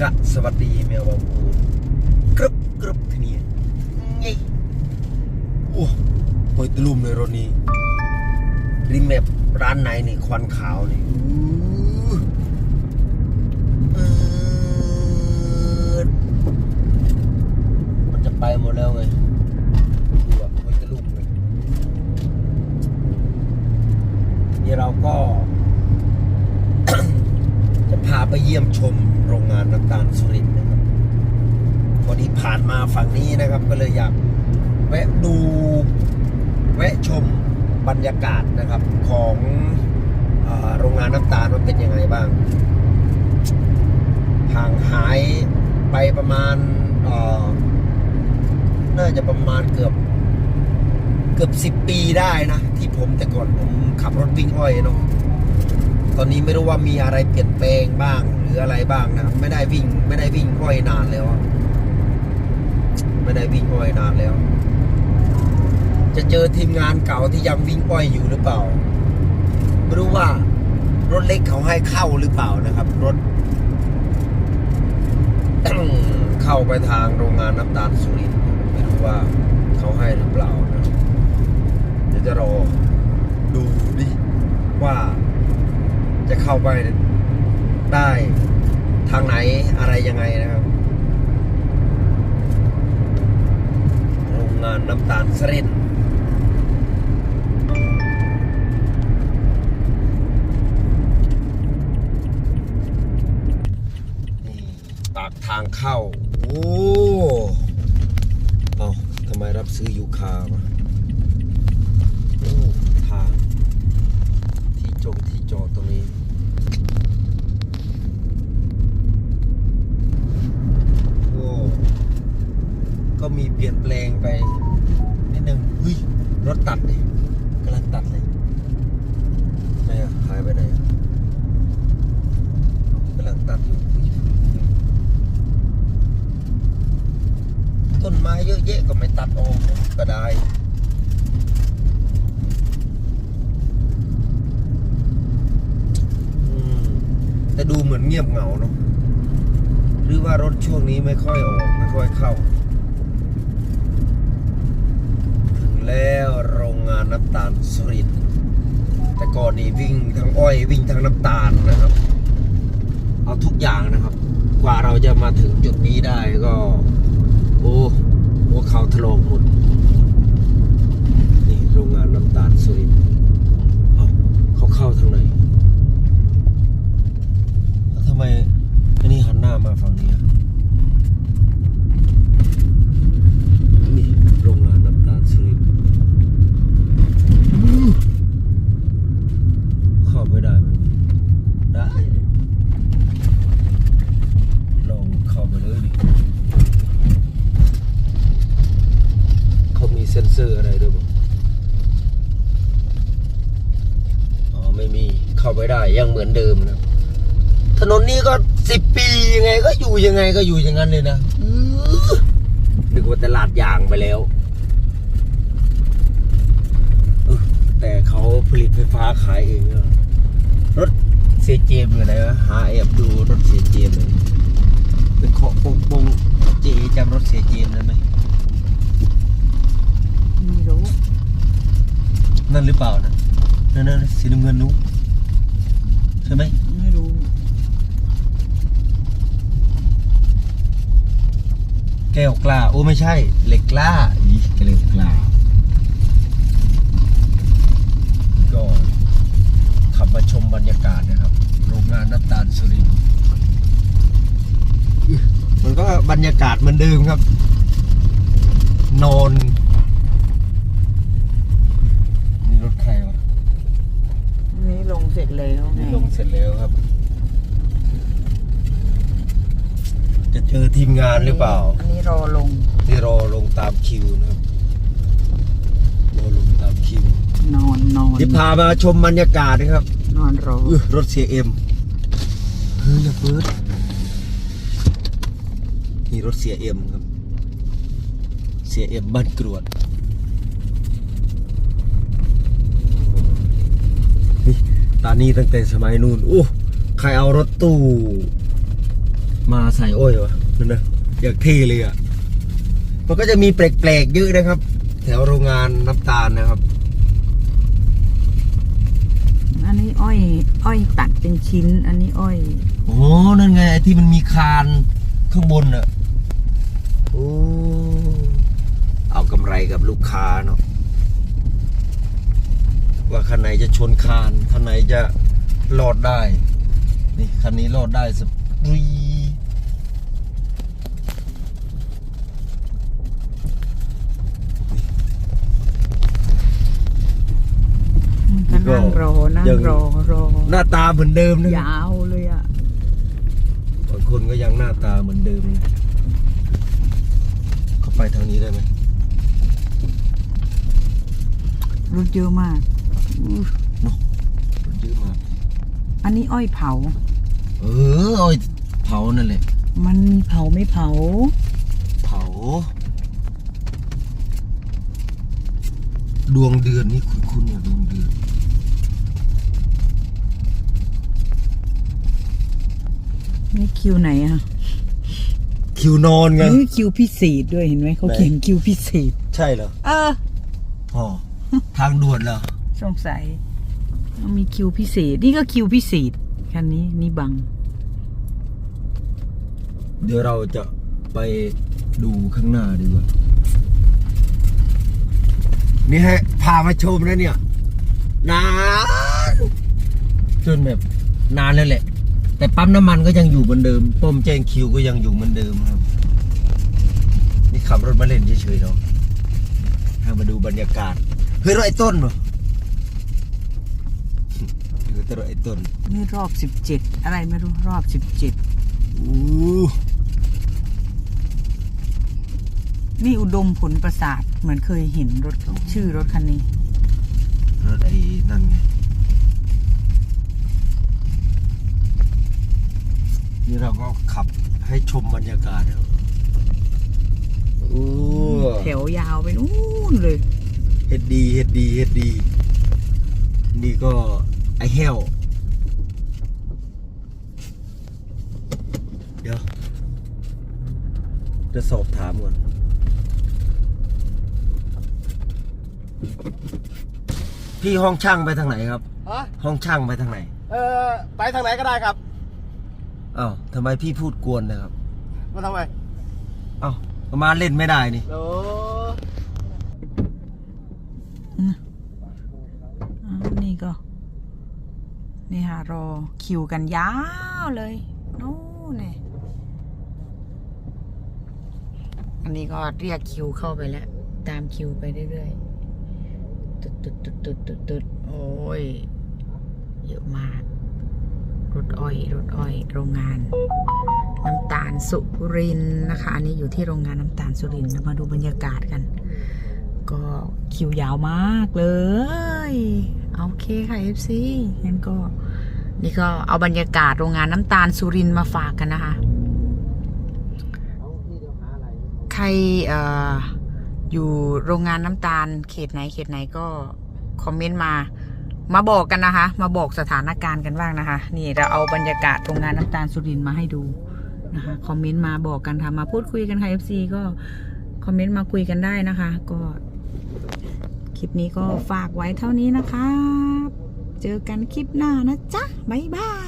กะสวัสดีแมวบางปูกรึบกรึบทีนี้ไงโอ้โอยตะลุมเลยรถนี้ริมแมปร้านไหนนี่ควันขาวนี่อู้เอิ้นมันจะไปหมดแล้วไงดูอะโอยตะลุมเลยนี่เราก็ จะพาไปเยี่ยมชมโรงงานน้ำตาลสุรินทร์นะครับพอดีผ่านมาฝั่งนี้นะครับ ก็เลยอยากแวะดูแวะชมบรรยากาศนะครับของอโรงงานน้ำตาลว่าเป็นยังไงบ้างห่างหายไปประมาณน่าจะประมาณเกือบเกือบสิบปีได้นะ ที่ผมแต่ก่อนผมขับรถวิ่งอ้อยเนาะ ตอนนี้ไม่รู้ว่ามีอะไรเปลี่ยนแปลงบ้าง หรืออะไรบ้างนะครับไม่ได้วิ่ง ไม่ได้วิ่งอ้อยนานแล้วไม่ได้วิ่งอ้อยนานแล้ว จะเจอทีมงานเก่าที่ยังวิ่งอ้อยอยู่หรือเปล่า ไม่รู้ว่ารถเล็กเขาให้เข้าหรือเปล่านะครับ รถ เข้าไปทางโรงงานน้ำตาลสุรินไม่รู้ว่าเขาให้หรือเปล่านะเดี๋ยวจะรอดูดิว่า จะเข้า ไปได้ทางไหนอะไรยังไงนะครับโรงงานน้ำตาลสรินนี่ปากทางเข้า โอ้ เอาทำไมรับซื้อยูคาวะโอ้ทาง ที่จงที่จอดตรงนี้ โอ้ ก็ มีเปลี่ยนแปลงไปนิดนึงเฮ้ยรถตัดเลยกำลังตัดเลยไหนอะหายไปไหนอะกำลังตัดอยู่ต้นไม้เยอะแยะก็ไม่ตัดออกก็ได้แต่ดูเหมือนเงียบเหงาเนาะหรือว่ารถช่วงนี้ไม่ค่อยออก ไม่ค่อยเข้า ถึง แล้วโรงงานน้ำตาลสุรินทร์แต่ก่อนนี่วิ่งทั้งอ้อยวิ่งทั้งน้ำตาลนะครับ เอาทุกอย่างนะครับ กว่าเราจะมาถึงจุดนี้ได้ก็ โอ้หัวเขาถลงหมดนี่โรงงานน้ำตาลสุรินทร์เอ้าเขาเข้าทางไหนแล้วทำไมอันนี้หันหน้ามาฝั่งนี้อะนี่โรงงานน้ำตาลสุรินทร์เข้าไม่ได้ไหมได้ ลองเข้าไปเลยดิ เขามีเซ็นเซอร์อะไรด้วยบ่อ๋อไม่มีเข้าไปได้ยังเหมือนเดิมนะ ถนนนี้ก็สิบปียังไง ก็อยู่ยังไงก็อยู่อย่างนั้นเลยนะอื้อนึกว่าตลาดยางไปแล้วเออแต่เขาผลิตไฟฟ้าขายเองอะรถเซเจมอยู่ไหนวะหาแอบดูรถเซเจมเลยเป็นเคาะปงปงเจจำรถเซเจมได้ไหมไม่รู้ นั่นหรือเปล่านะนั่นนั่นสีน้ำเงินนู้นใช่ไหมไม่รู้ แก้วกล้า โอ้ไม่ใช่ เหล็กกล้าอีเหล็กกล้าก็ขับมาชมบรรยากาศนะครับ โรงงานน้ำตาลสุรินทร์อื้อมันก็บรรยากาศเหมือนเดิมครับ นอนนี่รถใครวะ นี่ลงเส ร็จแล้วไงนี่ลงเสร็จแล้วครับ จะเจอทีมงานหรือเปล่า อันนี้รอลงที่รอลงตามคิวนะครับรอลงตามคิวนอนนอนเดี๋ยวพามาชมบรรยากาศนะครับนอนรออื้อรถเสียเอ็มเฮ้ยอย่าเปิดนี่รถเสียเอ็มครับ เสียเอ็มบ้านกรวดนี่ ตอนนี้ตั้งแต่สมัยนู้นโอ้ใครเอารถตู้ มาใส่อ้อยวะนั่นนะอยากเท่เลยอะมันก็จะมีแปลกๆเยอะนะครับ แถวโรงงานน้ำตาลนะครับ อันนี้อ้อย อ้อยตัดเป็นชิ้น อันนี้อ้อย โอ้นั่นไงไอ้ที่มันมีคานข้างบนอะโอ้เอากำไรกับลูกค้าเนาะ ว่าคันไหนจะชนคานคันไหนจะรอดได้ นี่คันนี้รอดได้สปรีก็นั่งรอนั่งรอรอหน้าตาเหมือนเดิมนะยาวเลยอะบางคนก็ยังหน้าตาเหมือนเดิมนะเข้าไปทางนี้ได้ไหมรถเยอะมากอู้ เนาะรถเยอะมากอันนี้อ้อยเผา เออเอาไอ้เผานั่นแหละมันมีเผาไม่เผา เผา ดวงเดือนนี่คุณคุณเนี่ยดวงเดือนนี่คิวไหนอะคิวนอนไงเฮ้ยคิวพิเศษด้วยเห็นไหมเขาไหนเขียนคิวพิเศษ ใช่เหรอ เออ อ๋อ ทางด่วนเหรอ สงสัยมีคิวพิเศษ นี่ก็คิวพิเศษคันนี้นี่บัง เดี๋ยวเราจะไปดูข้างหน้าดีกว่า นี่ให้พามาชมนะเนี่ย นานจนแบบนานเลยแหละ แต่ปั๊มน้ำมันก็ยังอยู่เหมือนเดิมป้อมแจ้งคิวก็ยังอยู่เหมือนเดิมครับ นี่ขับรถมาเล่นเฉยๆเนาะให้มาดูบรรยากาศเฮ้ยรถไอ้ต้นเหรอ ต่รถไอ้ต้นนี่รอบสิบเจ็ดอะไรไม่รู้รอบสิบเจ็ดอู้นี่อุดมผลประสาทเหมือนเคยเห็นรถชื่อรถคันนี้ รถไอ้นั่นไงนี่เราก็ขับให้ชมบรรยากาศนะครับโอ้แถวยาวไปนู่นเลยเฮ็ดดีเฮ็ดดีเฮ็ดดี นี่ก็ ไอแห้วเดี๋ยว จะสอบถามก่อนพี่ห้องช่างไปทางไหนครับ ฮะห้องช่างไปทางไหนเออไปทางไหนก็ได้ครับอ้าวทำไมพี่พูดกวนนะครับมาทำไมอ้าวมาเล่นไม่ได้นี่ โอ้อ่านี่ก็ รอคิวกันยาวเลยนู่นเลยอันนี้ก็เรียกคิวเข้าไปแล้ว ตามคิวไปเรื่อยๆตุดตุดตุดตุดตุดตุดโอ้ย เยอะมาก รถอ้อย รถอ้อย โรงงาน น้ำตาลสุรินนะคะ อันนี้อยู่ที่โรงงานน้ำตาลสุรินเรามาดูบรรยากาศกัน ก็คิวยาวมากเลย โอเคค่ะ FC งั้นก็ นี่ก็เอาบรรยากาศโรงงานน้ำตาลสุรินมาฝากกันนะคะ ใครออยู่โรงงานน้ำตาลเขตไหนเขตไหนก็คอมเมนต์มา มาบอกกันนะคะ มาบอกสถานการณ์กันบ้างนะคะ นี่เราเอาบรรยากาศโรงงานน้ำตาลสุรินมาให้ดูนะคะคอมเมนต์มาบอกกันค่ะมาพูดคุยกันค่ะ FC ก็คอมเมนต์มาคุยกันได้นะคะ ก็คลิปนี้ก็ฝากไว้เท่านี้นะคะ เจอกันคลิปหน้านะจ๊ะ บ๊ายบาย